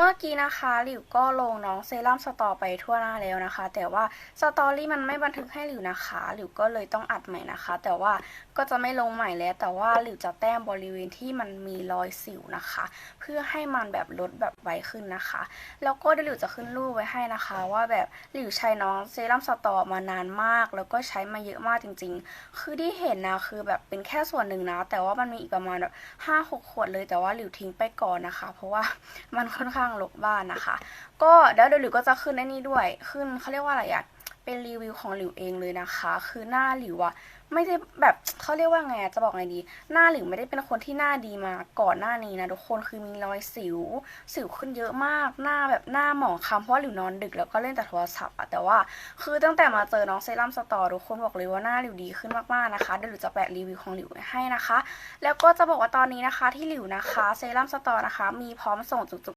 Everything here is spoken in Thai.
เมื่อกี้นะคะหลิวก็ลงน้องเซรั่มสตอไปทั่วหน้าแล้วนะคะ แต่ว่าสตอรี่มันไม่บันทึกให้หลิวนะคะหลิวก็เลยต้องอัดใหม่นะคะ แต่ว่าก็จะไม่ลงใหม่แล้ว แต่ว่าหลิวจะแต้มบริเวณที่มันมีรอยสิวนะคะ เพื่อให้มันแบบลดแบบไวขึ้นนะคะ แล้วก็เดี๋ยวหลิวจะขึ้นรูปไว้ให้นะคะ ว่าแบบหลิวใช้น้องเซรั่มสตอมานานมาก แล้วก็ใช้มาเยอะมากจริง ๆ คือที่เห็นนะคือแบบเป็นแค่ส่วนหนึ่งนะ แต่ว่ามันมีอีกประมาณแบบห้าหกขวดเลยแต่ว่าหลิวทิ้งไปก่อนนะคะ เพราะว่ามันค่อนข้างรกบ้านนะคะ ก็เดี๋ยวเดี๋ยวหลิวก็จะขึ้นไอ้นี่ด้วย ขึ้นเขาเรียกว่าอะไรอะเป็นรีวิวของหลิวเองเลยนะคะ คือหน้าหลิวอะไม่ได้แบบเขาเรียกว่าไงจะบอกไงดี หน้าหลิวไม่ได้เป็นคนที่หน้าดีมาก่อนหน้านี้นะทุกคนคือมีรอยสิว สิวขึ้นเยอะมากหน้าแบบหน้าหมองคล้ำเพราะหลิวนอนดึกแล้วก็เล่นแต่โทรศัพท์อะแต่ว่าคือตั้งแต่มาเจอน้องเซรั่มสตอร์ทุกคนบอกเลยว่าหน้าหลิวดีขึ้นมากๆนะคะเดี๋ยวหลิวจะแปะรีวิวของหลิวให้นะคะ แล้วก็จะบอกว่าตอนนี้นะคะที่หลิวนะคะเซรั่มสตอร์นะคะ มีพร้อมส่งจุก